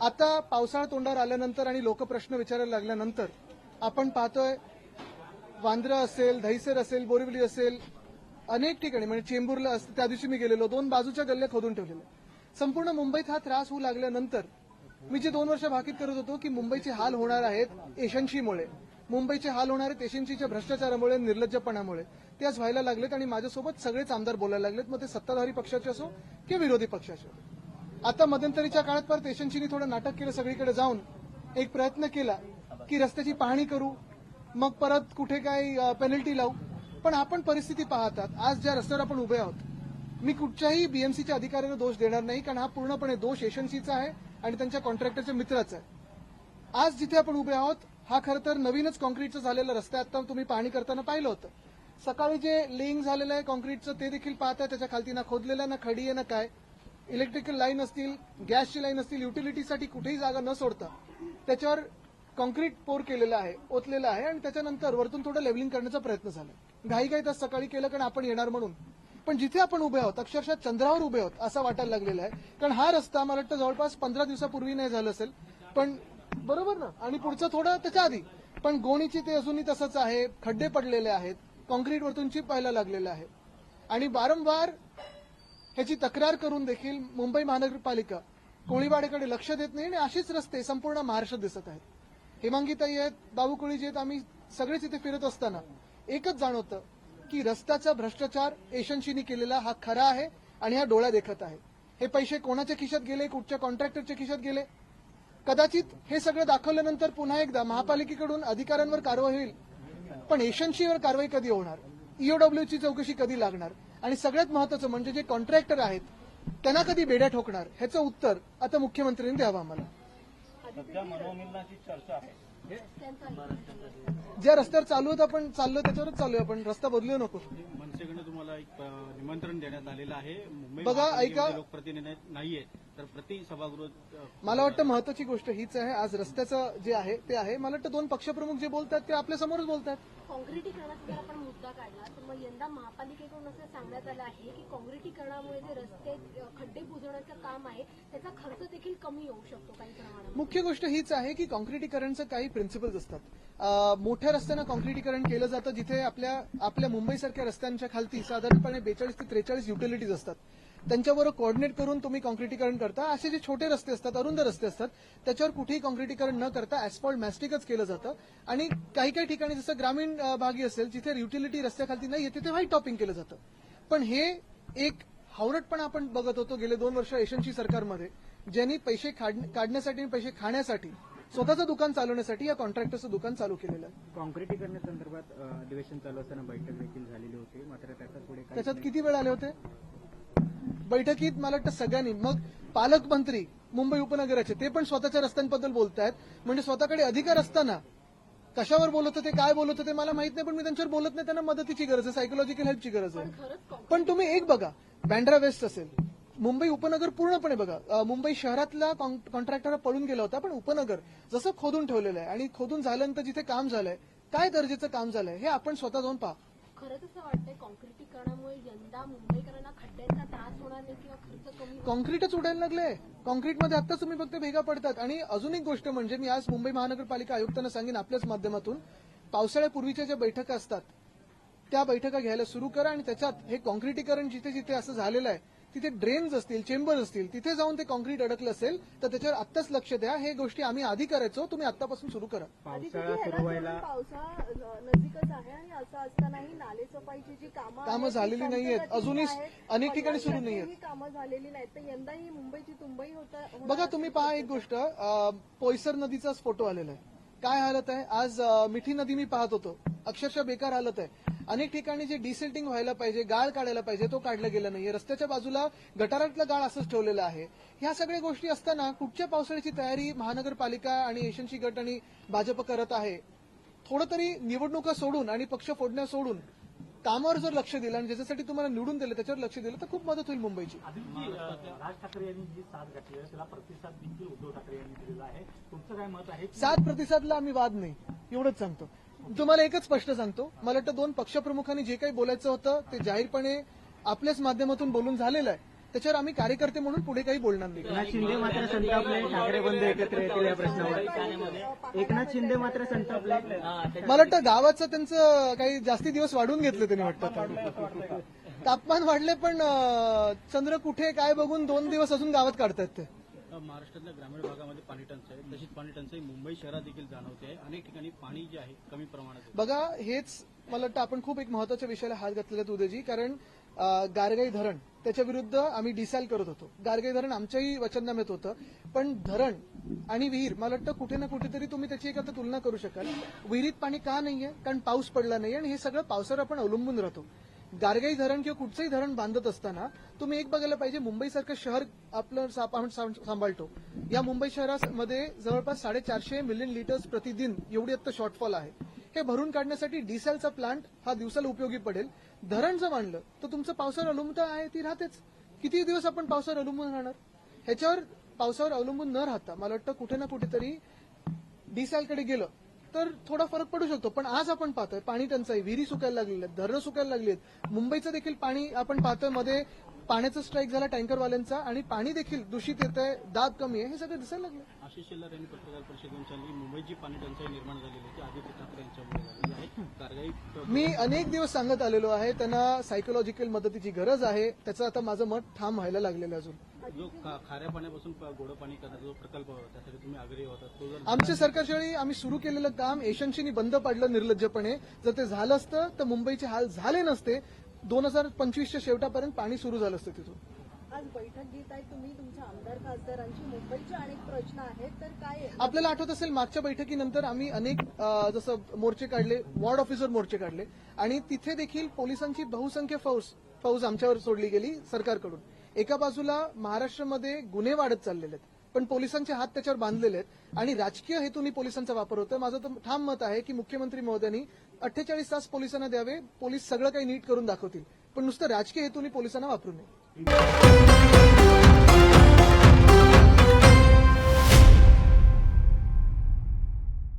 आता पावसाळा तोंडावर आल्यानंतर आणि लोकप्रश्न विचारायला लागल्यानंतर आपण पाहतोय वांद्रा असेल दहिसर असेल बोरिवली असेल अनेक ठिकाणी म्हणजे चेंबूरला असं त्या दिवशी मी गेलेलो दोन बाजूच्या गल्ल्या खोदून ठेवलेल्या. संपूर्ण मुंबईत हा त्रास होऊ लागल्यानंतर मी जे दोन वर्ष भाकीत करत होतो की मुंबईचे हाल होणार आहेत एशन्सीमुळे मुंबईचे हाल होणार आहेत एशन्सीच्या भ्रष्टाचारामुळे निर्लज्जपणामुळे. ते आज व्हायला लागलेत आणि माझ्यासोबत सगळेच आमदार बोलायला लागलेत. मग ते सत्ताधारी पक्षाचे असो किंवा विरोधी पक्षाचे असो. आता मध्यंतरीच्या काळात परत एशन्सीने थोडं नाटक केलं सगळीकडे जाऊन. एक प्रयत्न केला की रस्त्याची पाहणी करू मग परत कुठे काय पेनल्टी लावू. पण आपण परिस्थिती पाहतात. आज ज्या रस्त्यावर आपण उभे आहोत मी कुठच्याही बीएमसीच्या अधिकाऱ्याला दोष देणार नाही कारण हा पूर्णपणे दोष एशन्सीचा आहे आणि त्यांच्या कॉन्ट्रॅक्टरच्या मित्राचा आहे. आज जिथे आपण उभे आहोत हा खरं तर नवीनच कॉन्क्रीटचा झालेला रस्ता आहे. आता तुम्ही पाहणी करताना पाहिलं होतं. सकाळी जे लेईंग झालेलं आहे कॉन्क्रीटचं ते देखील पाहताय. त्याच्या खालती ना खोदलेलं ना खडी आहे ना काय. इलेक्ट्रिकल लाईन असतील गॅसची लाईन असतील युटिलिटीसाठी कुठेही जागा न सोडता त्याच्यावर कॉन्क्रीट पोर केलेलं आहे ओतलेलं आहे आणि त्याच्यानंतर वरतून थोडं लेवलिंग करण्याचा प्रयत्न झाला. घाई घाई तास सकाळी केलं कारण आपण येणार म्हणून. पण जिथे आपण उभे आहोत अक्षरशः चंद्रावर उभे आहोत असं वाटायला लागलेलं आहे. कारण हा रस्ता मला वाटतं जवळपास पंधरा दिवसापूर्वी नाही झालं असेल. पण बरोबर ना? आणि पुढचं थोडं त्याच्या आधी. पण गोणीची ते अजूनही तसंच आहे खड्डे पडलेले आहेत कॉन्क्रीट वरतून चिप व्हायला लागलेलं आहे. आणि वारंवार ह्याची तक्रार करून देखील मुंबई महानगरपालिका कोळीवाडेकडे लक्ष देत नाही आणि असेच रस्ते संपूर्ण महाराष्ट्रात दिसत आहेत. हेमांगीताई आहेत बाबू कोळीजी आहेत आम्ही सगळेच इथे फिरत असताना एकच जाणवतं की रस्त्याचा भ्रष्टाचार एशनशीनी केलेला हा खरा आहे आणि हा डोळ्या देखत आहे. हे पैसे कोणाच्या खिशात गेले कुठच्या कॉन्ट्रॅक्टरच्या खिशात गेले? कदाचित हे सगळं दाखवल्यानंतर पुन्हा एकदा महापालिकेकडून अधिकाऱ्यांवर कारवाई होईल. पण एशनशीवर कारवाई कधी होणार? ईओडब्ल्यूची चौकशी कधी लागणार? आणि सगळ्यात महत्वाचं म्हणजे जे कॉन्ट्रॅक्टर आहेत त्यांना कधी बेड्या ठोकणार? ह्याचं उत्तर आता मुख्यमंत्र्यांनी द्यावं आम्हाला. सध्या मनोमिलनाची चर्चा आहे. ज्या रस्त्यावर चालू होत आपण चाललो त्याच्यावरच चालू आहे आपण. रस्ता बदलू नको. मनसेकडनं तुम्हाला एक निमंत्रण देण्यात आलेलं आहे. मुंबई बघा, ऐका. लोकप्रतिनिधी नाहीये तर प्रति सभागृह मला वाटतं महत्वाची गोष्ट हीच आहे. आज रस्त्याचं जे आहे ते आहे. मला वाटतं दोन पक्षप्रमुख जे बोलतात ते आपल्या समोरच बोलतात. काँक्रिटीकरणाचा जर आपण मुद्दा काढला. तर मग यंदा महापालिकेकडून असं सांगण्यात आलं आहे की काँक्रिटीकरणामुळे जे रस्ते खड्डे बुजवण्याचं काम आहे त्याचा खर्च देखील कमी होऊ शकतो काही प्रमाणात. मुख्य गोष्ट हीच आहे की कॉन्क्रिटीकरणचं काही प्रिन्सिपल्स असतात. मोठ्या रस्त्यांना कॉन्क्रिटीकरण केलं जातं जिथे आपल्या आपल्या मुंबईसारख्या रस्त्यांच्या खालती साधारणपणे बेचाळीस ते त्रेचाळीस युटिलिटीज असतात. त्यांच्याबरोबर कोऑर्डिनेट करून तुम्ही कॉन्क्रिटीकरण करता. असे जे छोटे रस्ते असतात अरुंद रस्ते असतात त्याच्यावर कुठेही कॉन्क्रिटीकरण न करता ऍस्फॉल्ट मॅस्टिकच केलं जातं. आणि काही काही ठिकाणी जसं ग्रामीण भागी असेल जिथे युटिलिटी रस्त्याखालती नाही तिथे व्हाईट टॉपिंग केलं जातं. पण हे एक हावरटपणा आपण बघत होतो गेले दोन वर्ष एशनची सरकारमध्ये ज्यांनी पैसे काढ- काढण्यासाठी आणि पैसे खाण्यासाठी स्वतःचं दुकान चालवण्यासाठी या कॉन्ट्रॅक्टरचं दुकान चालू केलेलं आहे. कॉन्क्रिटीकरणासंदर्भात अधिवेशन चालू असताना बैठक देखील झालेली होती. मात्र त्याचा पुढे काही त्याच्यात किती वेळ आले होते? बैठकीत मला वाटतं सगळ्यांनी मग पालकमंत्री मुंबई उपनगराचे ते पण स्वतःच्या रस्त्यांबद्दल बोलतायत. म्हणजे स्वतःकडे अधिकार असताना कशावर बोलत होते काय बोलत होते मला माहीत नाही पण मी त्यांच्यावर बोलत नाही त्यांना मदतीची गरज आहे सायकोलॉजिकल हेल्पची गरज आहे. पण तुम्ही एक बघा बँड्रा वेस्ट असेल. मुंबई उपनगर पूर्णपणे बघा. मुंबई शहरातला कॉन्ट्रॅक्टर पळून गेला होता पण उपनगर जसं खोदून ठेवलेलं आहे आणि खोदून झाल्यानंतर जिथे काम झालंय काय दर्जाचं काम झालंय हे आपण स्वतः जाऊन पहा. खरंच असं वाटतंय काँक्रिटीकरणामुळे यंदा मुंबईकरांना खड्ड्यांचा त्रास होणार नाही किंवा खर्च कमी. कॉन्क्रीटच उडायला लागले. कॉन्क्रीटमध्ये आत्ताच तुम्ही फक्त भेगा पडतात. आणि अजून एक गोष्ट म्हणजे मी आज मुंबई महानगरपालिका आयुक्तांना सांगेन आपल्याच माध्यमातून. पावसाळ्यापूर्वीच्या ज्या बैठका असतात त्या बैठका घ्यायला सुरू करा आणि त्याच्यात हे कॉन्क्रिटीकरण जिथे जिथे असं झालेलं आहे तिथे ड्रेन्स असतील चेंबर्स असतील तिथे जाऊन ते कॉन्क्रीट अडकलं असेल तर त्याच्यावर आत्ताच लक्ष द्या हे गोष्टी आम्ही आधी करायचो तुम्ही आत्तापासून सुरू करा पावसाळा सुरू व्हायला पावसाळा नजीकच आहे आणि असं असतानाही नालेसफाईची जी कामं कामं आहेत, ती झालेली नाहीयेत. अजूनही आहेत. अनेक ठिकाणी सुरू नाहीयेत. टक्केही कामं झालेली नाहीत तर यंदाही मुंबईची तुंबई होता बघा तुम्ही पहा एक गोष्ट पोयसर नदीचाच फोटो आलेला आहे काय हालत आहे? आज मिठी नदी मी पाहत होतो. अक्षरशः बेकार हालत आहे. अनेक ठिकाणी जे डिसेल्टिंग व्हायला पाहिजे गाळ काढायला पाहिजे तो काढला गेला नाहीये. रस्त्याच्या बाजूला गटारातलं गाळ असंच ठेवलेलं आहे. ह्या सगळ्या गोष्टी असताना कुठच्या पावसाळ्याची तयारी महानगरपालिका आणि एशनची गट आणि भाजप करत आहे? थोडं तरी निवडणुका सोडून आणि पक्ष फोडण्या सोडून कामावर जर लक्ष दिलं आणि ज्याच्यासाठी तुम्हाला निवडून दिलं त्याच्यावर लक्ष दिलं तर खूप मदत होईल मुंबईची. राज ठाकरे यांनी जी साथ घातली आहे त्याला प्रतिसाद देखील उद्धव ठाकरे यांनी दिलेला आहे. तुमचं काय मत आहे? सात प्रतिसादला आम्ही वाद नाही एवढंच सांगतो. तुम्हाला एकच स्पष्ट सांगतो. मला वाटतं दोन पक्षप्रमुखांनी जे काही बोलायचं होतं ते जाहीरपणे आपल्याच माध्यमातून बोलून झालेलं आहे. त्याच्यावर आम्ही कार्यकर्ते म्हणून पुढे काही बोलणार नाही. एकनाथ शिंदे मात्र संतापले ठाकरे बंधू एकत्र येतील या प्रश्नावर. एकनाथ शिंदे मात्र संतापले. मला वाटतं गावाचं त्यांचं काही जास्ती दिवस वाढून घेतले त्यांनी वाटतं तापमान वाढले पण चंद्र कुठे काय बघून दोन दिवस अजून गावात काढतायत ते. महाराष्ट्रातल्या ग्रामीण भागामध्ये पाणी टंचाई. तशीच पाणी टंचाई मुंबई शहरात देखील जाणवते अनेक ठिकाणी पाणी जे आहे कमी प्रमाणात आहे. बघा हेच मला वाटतं आपण खूप एक महत्त्वाच्या विषयाला हात घातलेला आहेत उद्याजी. कारण गारगाई धरण त्याच्या विरुद्ध आम्ही डिसाईल करत होतो. गारगाई धरण आमच्याही वचननाम्यात होतं. पण धरण आणि विहीर मला वाटतं कुठे ना कुठेतरी तुम्ही त्याची एक आता तुलना करू शकाल. विहिरीत पाणी का नाहीये? कारण पाऊस पडला नाही आणि हे सगळं पावसावर आपण अवलंबून राहतो. गारगाई धरण किंवा कुठचंही धरण बांधत असताना तुम्ही एक बघायला पाहिजे मुंबईसारखं शहर आपलं सा- आपण सां- सांभाळतो. या मुंबई शहरामध्ये जवळपास साडेचारशे मिलियन लिटर्स प्रतिदिन एवढी आता शॉर्टफॉल आहे. हे भरून काढण्यासाठी डिसेलचा प्लांट हा दिवसाला उपयोगी पडेल. धरण जर मांडलं तर तुमचं पावसावर अवलंबून आहे ती राहतेच. किती दिवस आपण पावसावर अवलंबून राहणार? ह्याच्यावर पावसावर अवलंबून न राहता मला वाटतं कुठे ना कुठेतरी डिसेलकडे गेलं तर थोडा फरक पडू शकतो. पण आज आपण पाहतोय पाणी टंचाई विहिरी सुकायला लागलेल्या धरणं सुकायला लागली आहेत. मुंबईचं देखील पाणी आपण पाहतोयमध्ये पाण्याचा स्ट्राईक झाला टँकरवाल्यांचा आणि पाणी देखील दूषित येत आहे दाब कमी आहे हे सगळं दिसायला लागलं आशिष शेलार यांनी पत्रकार परिषद घेऊन सांगितली मुंबईची पाणी टंचाई निर्माण झालेली होती आदित्य ठाकरे यांच्यामुळे झालेली आहे. मी अनेक दिवस सांगत आलेलो आहे त्यांना सायकोलॉजिकल मदतीची गरज आहे त्याचं आता माझं मत ठाम व्हायला लागलेलं अजून. जो खाऱ्या पाण्यापासून गोडं पाणी करण्याचा जो प्रकल्प होता त्यासाठी तुम्ही आग्रही होता आमच्या सरकारच्या वेळी आम्ही सुरू केलेलं काम एशनशीनी बंद पाडलं निर्लज्जपणे. जर ते झालं असतं तर मुंबईचे हाल झाले नसते. दोन हजार पंचवीसच्या शेवटापर्यंत पाणी सुरू झालं असतं तिथून. आज बैठक घेत आहे तुम्ही तुमच्या आमदार खासदारांची मुंबईचे अनेक प्रश्न आहेत तर काय? आपल्याला आठवत असेल मागच्या बैठकीनंतर आम्ही अनेक अ, जसं मोर्चे काढले वॉर्ड ऑफिसर मोर्चे काढले आणि तिथे देखील पोलिसांची बहुसंख्य फौज फौज आमच्यावर सोडली गेली सरकारकडून. एका बाजूला महाराष्ट्रामध्ये गुन्हे वाढत चाललेले आहेत. पण पोलिसांचे हात त्याच्यावर बांधलेले आहेत. आणि राजकीय हेतून पोलिसांचा वापर होतोय. माझं तर ठाम मत आहे की मुख्यमंत्री महोदयांनी अठ्ठेचाळीस तास पोलिसांना द्यावे पोलीस सगळं काही नीट करून दाखवतील. पण नुसतं राजकीय हेतून पोलिसांना वापरू नये.